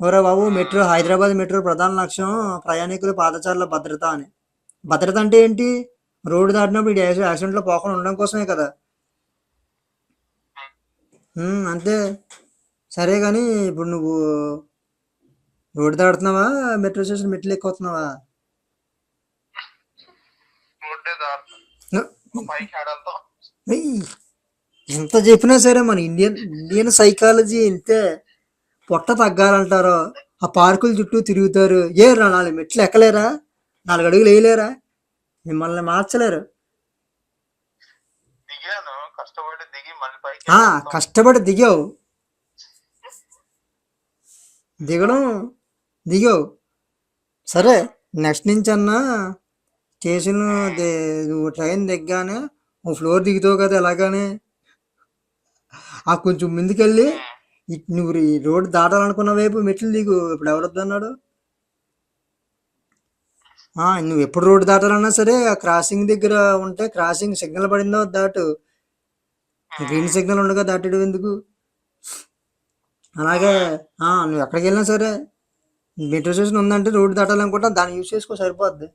ఓరే బాబు metro Hyderabad metro ప్రధాన లక్ష్యం ప్రయాణికుల పాదచారుల భద్రత అని. భద్రత అంటే ఏంటి? రోడ్డు దాటినప్పుడు ఈ యాక్సి- యాక్సిడెంట్లో పోకుండా ఉండడం కోసమే కదా. అంతే. సరే కానీ ఇప్పుడు నువ్వు రోడ్డు దాడుతున్నావా మెట్రో స్టేషన్ మెట్లు ఎక్కుతున్నావా ఎంత చెప్పినా సరే మన ఇండియన్ ఇండియన్ సైకాలజీ ఇంతే. పొట్ట తగ్గాలంటారు. ఆ పార్కుల చుట్టూ తిరుగుతారు. ఏ రా నాలుగు మెట్లు ఎక్కలేరా? నాలుగు అడుగులు వేయలేరా? మిమ్మల్ని మార్చలేరు. కష్టపడి దిగావు. దిగడం దిగావు. సరే నెక్స్ట్ నుంచి అన్నా స్టేషన్ నువ్వు ట్రైన్ దిగ్గానే ఓ ఫ్లోర్ దిగుతావు కదా ఎలాగానే. ఆ కొంచెం ముందుకెళ్ళి ఇ- నువ్వు ఈ రోడ్డు దాటాలనుకున్న వైపు మెట్లు దిగు ఇప్పుడు ఎవరొద్దన్నాడు ఆ, నువ్వు ఎప్పుడు రోడ్డు దాటాలన్నా సరే ఆ క్రాసింగ్ దగ్గర ఉంటే క్రాసింగ్ సిగ్నల్ పడిందో దాటు. గ్రీన్ సిగ్నల్ ఉండగా దాటడం ఎందుకు? అలాగే నువ్వు ఎక్కడికి వెళ్ళినా సరే మెట్రో స్టేషన్ ఉందంటే రోడ్డు దాటాలనుకుంటా దాన్ని యూజ్ చేసుకో సరిపోద్ది.